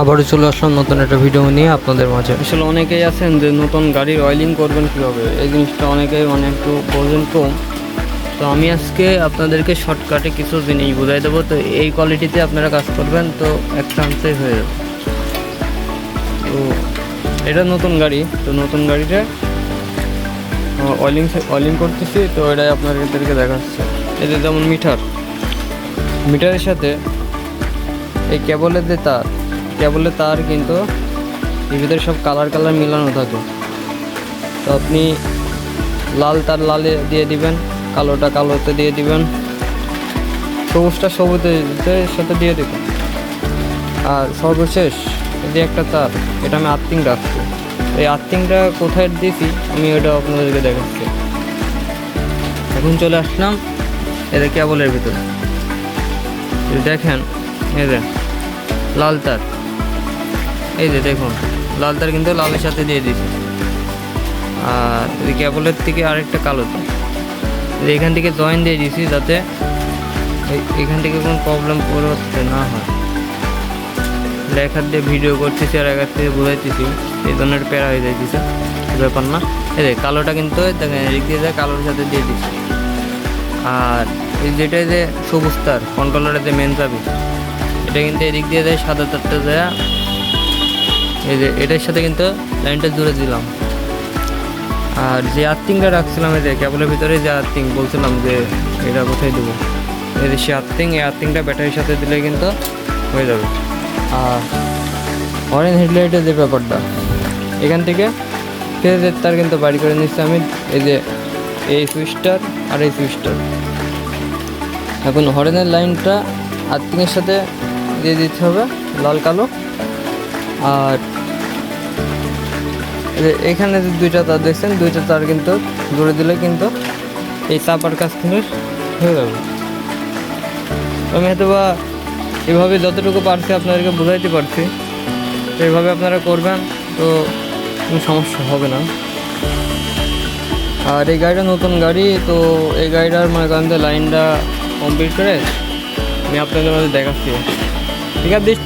আবারও চলে আসলাম নতুন একটা ভিডিও নিয়ে আপনাদের মাঝে। আসলে অনেকেই আছেন যে নতুন গাড়ির অয়েলিং করবেন কীভাবে? এই জিনিসটা অনেকেই মানে একটু বোঝেন কম। তো আমি আজকে আপনাদেরকে শর্টকাটে কিছু জিনিস বোঝাই দেবো। তো এই কোয়ালিটিতে আপনারা কাজ করবেন, তো এক চান্সে হয়ে যাবে। তো এটা নতুন গাড়ি। তো নতুন গাড়িটা অয়েলিং অয়েলিং করতেছি, তো এটাই আপনাদেরকে দেখাচ্ছে। যে যেমন মিটার। মিটারের সাথে এই কেবলের যে তার কেবলের তার কিন্তু এর সব কালার কালার মিলানো থাকে। তো আপনি লাল তার লালে দিয়ে দিবেন, কালোটা কালোতে দিয়ে দিবেন, সবুজটা সবুজের সাথে দিয়ে দেবেন। আর সর্বশেষ এই যে একটা তার, এটা আমি আর্থিং রাখছি। এই আর্থিংটা কোথায় দিয়েছি আমি ওটা আপনাদেরকে দেখাচ্ছি। এখন চলে আসলাম এদের কেবলের ভিতরে। দেখেন যে, লাল তার। এই যে দেখুন লাল তার কিন্তু লালের সাথে দিয়ে দিয়েছি। আর এই কেবলের থেকে আরেকটা কালো এখান থেকে জয়েন দিয়ে দিয়েছি যাতে এখান থেকে কোনো প্রবলেম পরবর্তীতে না হয়। লেখার দিয়ে ভিডিও করতেছি আর একার থেকে বোঝাইতেছি, এই ধরনের প্যারা হয়ে যাইতেছে। ব্যাপার না। এই যে কালোটা কিন্তু দেখেন, এদিক দিয়ে যায় কালোর সাথে দিয়ে দিচ্ছি আর এই যেটা যে সবুজ তার কন্ট্রোলারের যে মেন চাবি, এটা কিন্তু এদিক দিয়ে যায় সাদা তারটা যায় এই যে, এটার সাথে কিন্তু লাইনটা জুড়ে দিলাম। আর যে আর্থিংটা রাখছিলাম এই যে কেবলের ভিতরে যে আর্থিং বলছিলাম যে এটা কোথায় দেবো? এই যে সে আর্থিং এই আর্থিংটা ব্যাটারির সাথে দিলে কিন্তু হয়ে যাবে। আর অরেঞ্জ হেডলাইটের যে ব্যাপারটা, এখান থেকে ফেজের তার কিন্তু বাড়ি করে নিচ্ছি আমি, এই যে এই সুইচটার আর এই সুইচটার। এখন হরেনের লাইনটা আর্থিংয়ের সাথে দিয়ে দিতে হবে লাল কালো আর এখানে যে দুইটা তার দেখছেন, দুইটা তার কিন্তু জুড়ে দিলে কিন্তু এই চাপার কাজ কিন্তু হয়ে যাবে। আমি হয়তো বা এভাবে যতটুকু পারছি আপনাদেরকে বোঝাইতে পারছি তো এইভাবে আপনারা করবেন তো কোনো সমস্যা হবে না। আর এই গাড়িটা নতুন গাড়ি, তো এই গাড়িটার মনে করেন যে লাইনটা কমপ্লিট করে আমি আপনাদের মধ্যে দেখাচ্ছি। ঠিক আছে দিস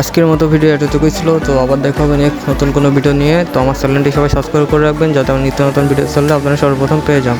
আজকের মতো ভিডিও এতটুকুই ছিল, তো আবার দেখা হবে নেক্সট নতুন কোনো ভিডিও নিয়ে। তো আমার চ্যানেলটি সবাই সাবস্ক্রাইব করে রাখবেন, যাতে আমার নিত্য নতুন ভিডিও চললে আপনারা সর্বপ্রথম পেয়ে যান।